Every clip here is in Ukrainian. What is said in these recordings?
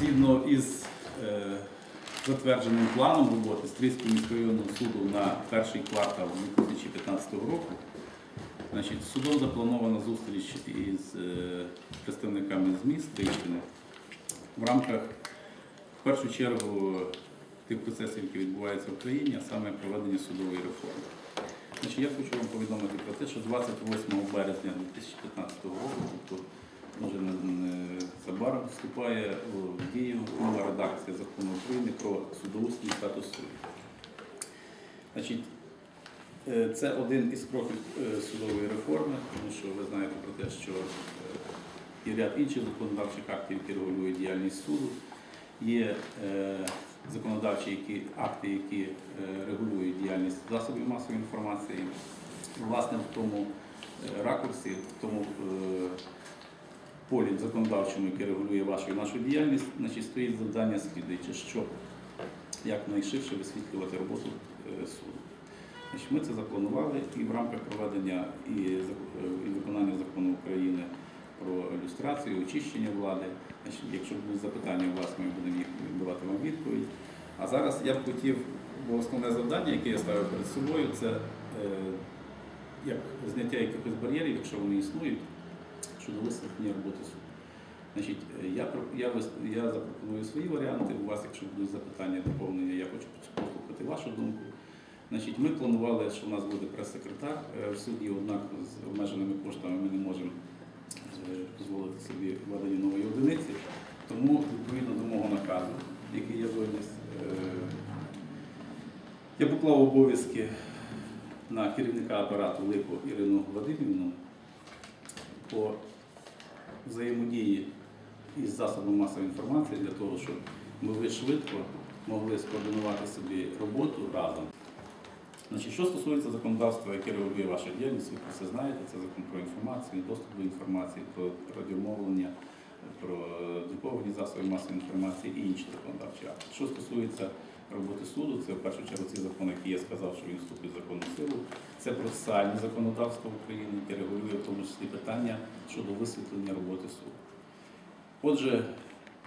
згідно із е, затвердженим планом роботи Стрийського міськрайонного суду на перший квартал 2015 року, значить, судом запланована зустріч із е, представниками ЗМІ Стрийщини в рамках, в першу чергу, тих процесів, які відбуваються в країні, а саме проведення судової реформи. Значить, я хочу вам повідомити про те, що 28 березня 2015 року, тобто може не- не вступає в дію нова редакція закону України про судоустрій статус суддів. Значить, е, це один із кроків е, судової реформи, тому що ви знаєте про те, що е, є ряд інших законодавчих актів, які регулюють діяльність суду. Є е, законодавчі які, акти, які е, регулюють діяльність засобів масової інформації. Власне, в тому е, ракурсі, в тому е, полі законодавчому, яке регулює вашу і нашу діяльність, значить, стоїть завдання слідуюче, щоб якнайширше висвітлювати роботу е, суду. Значить, ми це запланували і в рамках проведення і, е, і виконання закону України про люстрацію, очищення влади. Значить, якщо будуть запитання у вас, ми будемо їх давати вам відповідь. А зараз я б хотів, бо основне завдання, яке я ставив перед собою, це е, як зняття якихось бар'єрів, якщо вони існують, щодо висвітлення роботи суду. Значить, е, я, я, я запропоную свої варіанти. У вас, якщо будуть запитання, доповнення, я хочу послухати вашу думку. Значить, ми планували, що у нас буде прес-секретар е, в суді, однак з обмеженими коштами ми не можемо е, дозволити собі введення нової одиниці. Тому, відповідно до мого наказу, який я виніс, я поклав обов'язки на керівника апарату Липу Ірину Вадимівну по взаємодії із засобами масової інформації для того, щоб ми ви швидко могли скоординувати собі роботу разом. Значить, що стосується законодавства, яке регулює вашу діяльність, ви про це знаєте, це закон про інформацію, доступ до інформації, про радіомовлення, про друковані засоби масової інформації і інші законодавчі акти. Що стосується роботи суду, це в першу чергу цей закон, який я сказав, що він вступить в законну силу. Це процесуальне законодавство України, яке регулює в тому числі питання щодо висвітлення роботи суду. Отже,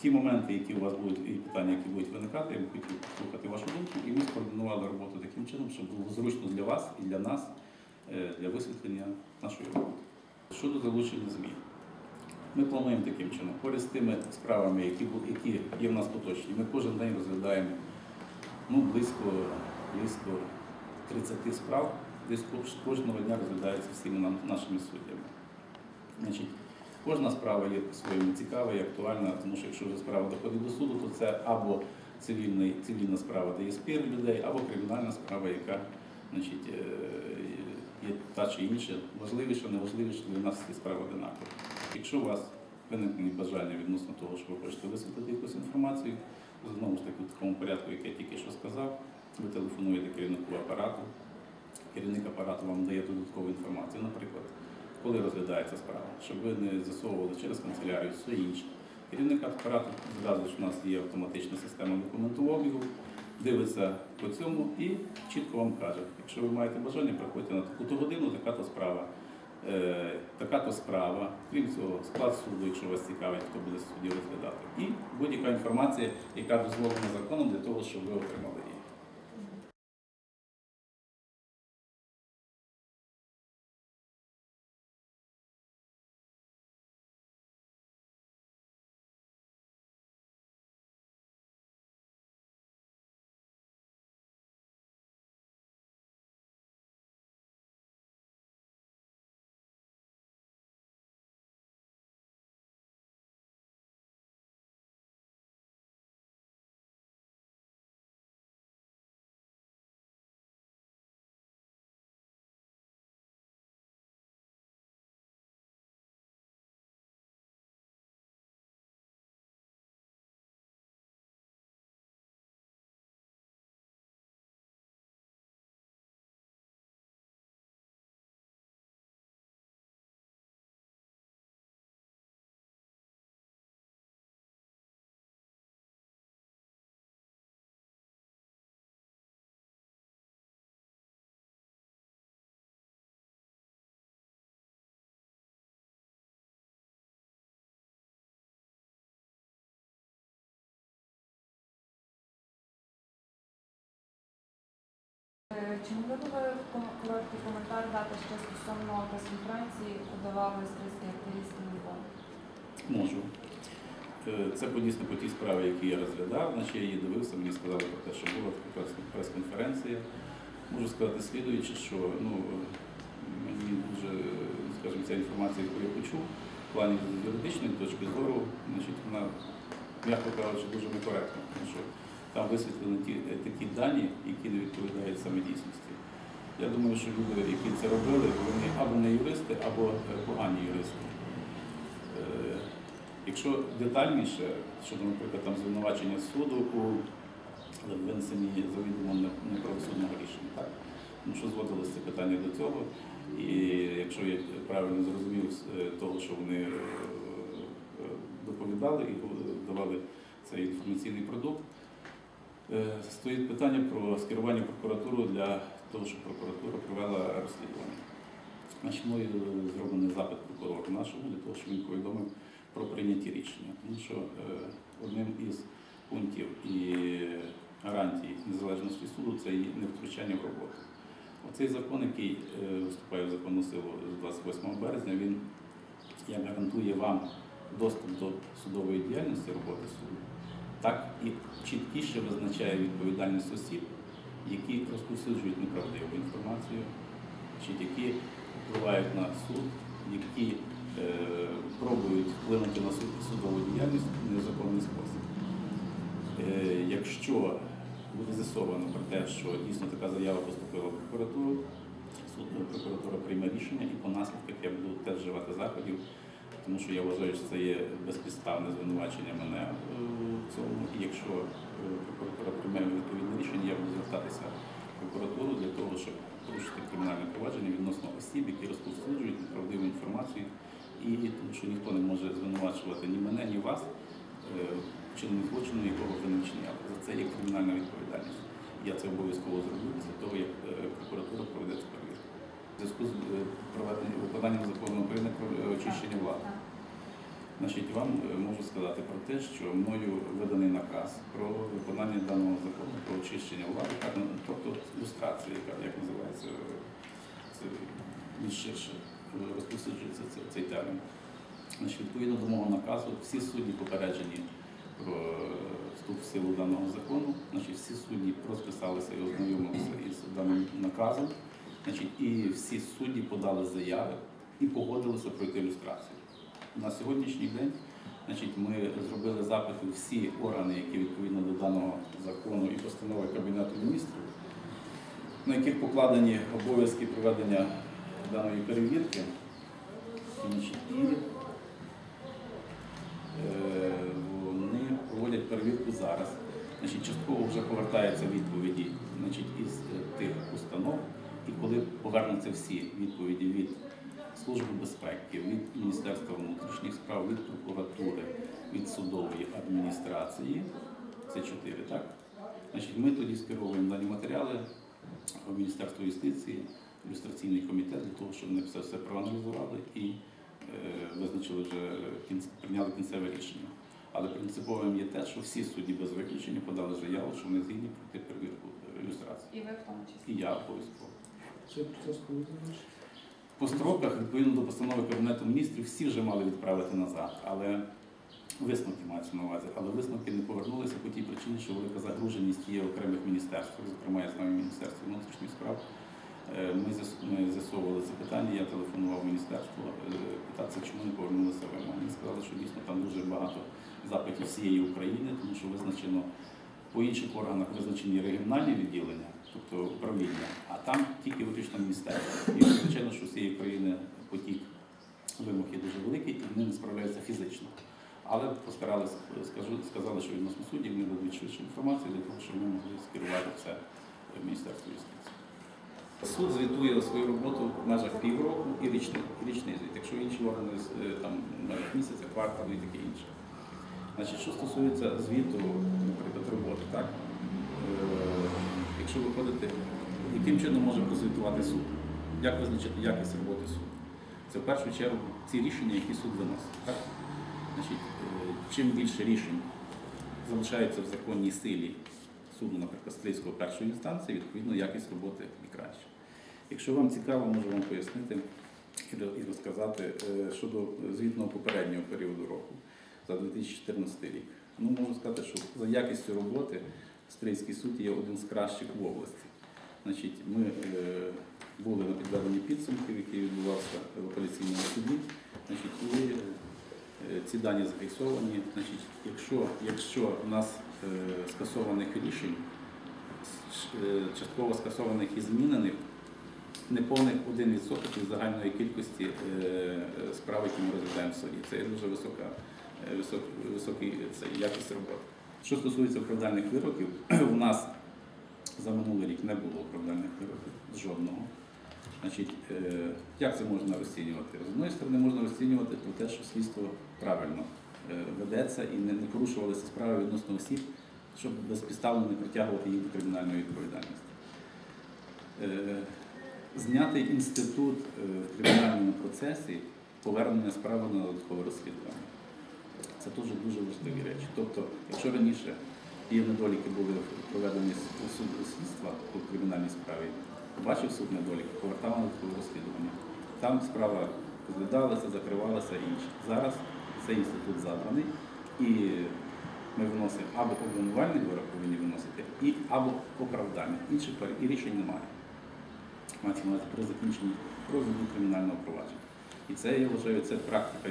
ті моменти, які у вас будуть, і питання, які будуть виникати, я б хотів послухати вашу думку, і ми скоординували роботу таким чином, щоб було зручно для вас і для нас е, для висвітлення нашої роботи. Щодо залучення ЗМІ. Ми плануємо таким чином, поряд з тими справами, які, які є в нас поточні, ми кожен день розглядаємо ну, близько, близько 30 справ, десь кожного дня розглядаються всіми нашими суддями. Значить, Кожна справа є по-своєму цікава і актуальна, тому що якщо вже справа доходить до суду, то це або цивільний, цивільна справа, де є спір людей, або кримінальна справа, яка значить, е, є та чи інша, важливіша, неважливіша, для нас всі справи одинакові. Якщо у вас виникне бажання відносно того, що ви хочете висвітлити якусь інформацію, знову ж таки в такому порядку, як я тільки що сказав, ви телефонуєте керівнику апарату, керівник апарату вам дає додаткову інформацію, наприклад коли розглядається справа, щоб ви не засовували через канцелярію все інше. Керівник апарату зразу ж у нас є автоматична система документообігу, дивиться по цьому і чітко вам каже, якщо ви маєте бажання, приходьте на таку-то годину, така-то справа. Е, така-то справа, крім цього, склад суду, якщо вас цікавить, хто буде судді розглядати. І будь-яка інформація, яка дозволена законом для того, щоб ви отримали її. Чи могли б ви короткий коментар дати ще стосовно прес-конференції, яку давали австрійські активісти Львова? Можу. Е, Це дійсно по тій справі, які я розглядав, значить я її дивився, мені сказали про те, що була прес-конференція. Можу сказати слідуючи, що ну, мені дуже, скажімо, ця інформація, яку я почув, в плані юридичної точки зору, значить, вона, м'яко кажучи, дуже некоректна, тому що там висвітлені ті, е, такі дані, які не відповідають саме дійсності. Я думаю, що люди, які це робили, вони або не юристи, або е, погані юристи. Е, Якщо детальніше щодо, наприклад, там звинувачення суду у винесенні завідомо не- неправосудного рішення, так? Тому що зводилося це питання до цього. І якщо я правильно зрозумів того, що вони доповідали і давали цей інформаційний продукт, стоїть питання про скерування в прокуратуру для того, щоб прокуратура провела розслідування. Значить, мною зроблений запит прокурору нашому для того, щоб він повідомив про прийняті рішення. Тому що е, одним із пунктів і гарантій незалежності суду це і невтручання в роботу. Оцей закон, який е, вступає в законну силу з 28 березня, він як гарантує вам доступ до судової діяльності роботи суду, так і чіткіше визначає відповідальність осіб, які розповсюджують неправдиву інформацію, чи які впливають на суд, які е, пробують вплинути на суд, судову діяльність в незаконний спосіб. Е, якщо буде з'ясовано про те, що дійсно така заява поступила в прокуратуру, суд прокуратура прийме рішення і по наслідках я буду теж вживати заходів, тому що я вважаю, що це є безпідставне звинувачення мене е, в якщо е, прокуратура прийме відповідне рішення, я буду звертатися в прокуратуру для того, щоб порушити кримінальне провадження відносно осіб, які розповсюджують неправдиву інформацію, і тому що ніхто не може звинувачувати ні мене, ні вас е, вчиненні злочину, якого ви не вчиняли. За це є кримінальна відповідальність. Я це обов'язково зроблю після того, як е, прокуратура проведе цю перевірку. В зв'язку з проведенням виконанням закону України про очищення влади. Значить, вам е, можу сказати про те, що мною виданий наказ про виконання даного закону про очищення влади, ну, тобто люстрація, яка як називається це ширше розповсюджується цей, цей термін. Значить, відповідно до мого наказу, всі судді попереджені про вступ в силу даного закону. Значить, всі судді розписалися і ознайомилися із даним наказом. Значить, і всі судді подали заяви і погодилися пройти люстрацію. На сьогоднішній день значить, ми зробили запити всі органи, які відповідно до даного закону і постанови Кабінету міністрів, на яких покладені обов'язки проведення даної перевірки. Значить, і е, вони проводять перевірку зараз. Значить, частково вже повертаються відповіді значить, із е, тих установ, і коли повернуться всі відповіді від Служби безпеки, від Міністерства внутрішніх справ, від прокуратури, від судової адміністрації, це чотири, так? Значить, ми тоді скеровуємо дані матеріали в Міністерство юстиції, ілюстраційний комітет для того, щоб вони все, все проаналізували і е, визначили вже прийняли кінцеве рішення. Але принциповим є те, що всі судді без виключення подали заяву, що вони згідні пройти перевірку е, ілюстрації. І ви в тому числі. І я обов'язково. Це процес коли знаєш? По строках, відповідно до постанови Кабінету міністрів, всі вже мали відправити назад, але висновки маються на увазі. Але висновки не повернулися по тій причині, що велика загруженість є окремих міністерств, зокрема, я знаю Міністерство внутрішніх справ. Е, Ми з'ясовували це питання, я телефонував міністерство, е, питатися, чому не повернулися ви. Мені сказали, що дійсно там дуже багато запитів всієї України, тому що визначено по інших органах визначені регіональні відділення, тобто управління, а там тільки виключно міністерство. І звичайно, що з цієї країни потік вимог є дуже великий і вони не справляються фізично. Але постаралися, сказали, що відносно суддів вони дадуть швидше інформацію для того, щоб ми могли скерувати це в Міністерство юстиції. Суд звітує свою роботу в межах півроку і річний, річний звіт. Якщо інші органи е, там межах місяця, кварталу і таке інше. Значить, що стосується звіту, наприклад, роботи, так? Якщо виходити, яким чином може прозвітувати суд? Як визначити якість роботи суду? Це в першу чергу ці рішення, які суд виносить. Так? Значить, е, чим більше рішень залишається в законній силі суду, наприклад, Стрийського першої інстанції, відповідно, якість роботи і краще. Якщо вам цікаво, можу вам пояснити і розказати е, щодо звітного попереднього періоду року за 2014 рік. Ну, можу сказати, що за якістю роботи Стрийський суд є один з кращих в області. Значить, ми е, були на підведенні підсумків, який відбувався в апеляційному суді. Значить, і е, ці дані зафіксовані. Значить, якщо, якщо у нас е, скасованих рішень, частково скасованих і змінених, неповних 1% від загальної кількості справ, які ми розглядаємо в суді. Це дуже висока, висок, високий це, якість роботи. Що стосується оправдальних вироків, у нас за минулий рік не було оправдальних вироків жодного. Значить, е, як це можна розцінювати? З однієї сторони, можна розцінювати про те, що слідство правильно е, ведеться і не, порушувалися справи відносно осіб, щоб безпідставно не притягувати їх до кримінальної відповідальності. Е, Зняти інститут в кримінальному процесі повернення справи на додаткове розслідування. Це теж дуже важливі речі. Тобто, якщо раніше недоліки були проведені слідства у кримінальній справі, побачив суд недоліки, повертав на додаткове розслідування. Там справа розглядалася, закривалася інше. Зараз цей інститут забраний і ми виносимо або обвинувальний вирок повинні виносити, і або оправдання. Інших і рішень немає. Мається при закінченні розгляду кримінального провадження. І це, я вважаю, це практика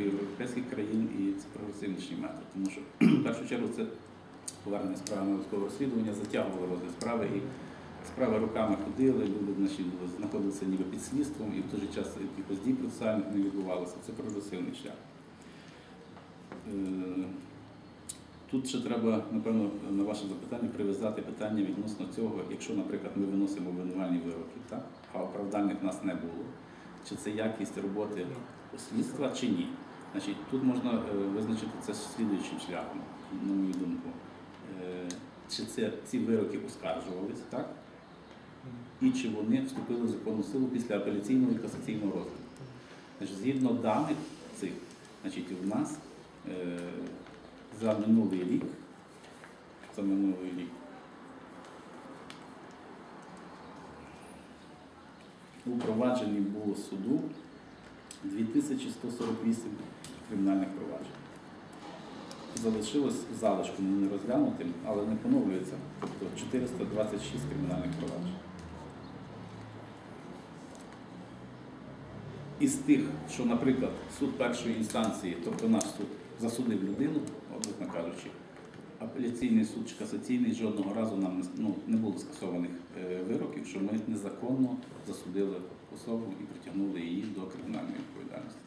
європейських країн і це прогресивніший метод. Тому що в першу чергу це повернення справи додаткове розслідування, затягувало розгляд справи і справи руками ходили, люди значить, знаходилися ніби під слідством, і в той же час якихось дій процесуальних не відбувалося. Це прогресивний шлях. Е, Тут ще треба, напевно, на ваше запитання прив'язати питання відносно цього, якщо, наприклад, ми виносимо обвинувальні вироки, так? а оправдальних нас не було, чи це якість роботи слідства, чи ні. Значить, тут можна е, визначити це слідуючим шляхом, на мою думку. Е, Чи це ці вироки оскаржувалися, так? І чи вони вступили в законну силу після апеляційного і касаційного розгляду. Значить, згідно даних цих, значить, у нас е, за минулий рік, за минулий рік, у було суду 2148 кримінальних проваджень. Залишилось залишком не розглянутим, але не поновлюється, тобто 426 кримінальних проваджень. Із тих, що, наприклад, суд першої інстанції, тобто наш суд, засудив людину, образно кажучи, апеляційний суд чи касаційний жодного разу нам не- ну, не було скасованих е, вироків, що ми незаконно засудили особу і притягнули її до кримінальної відповідальності.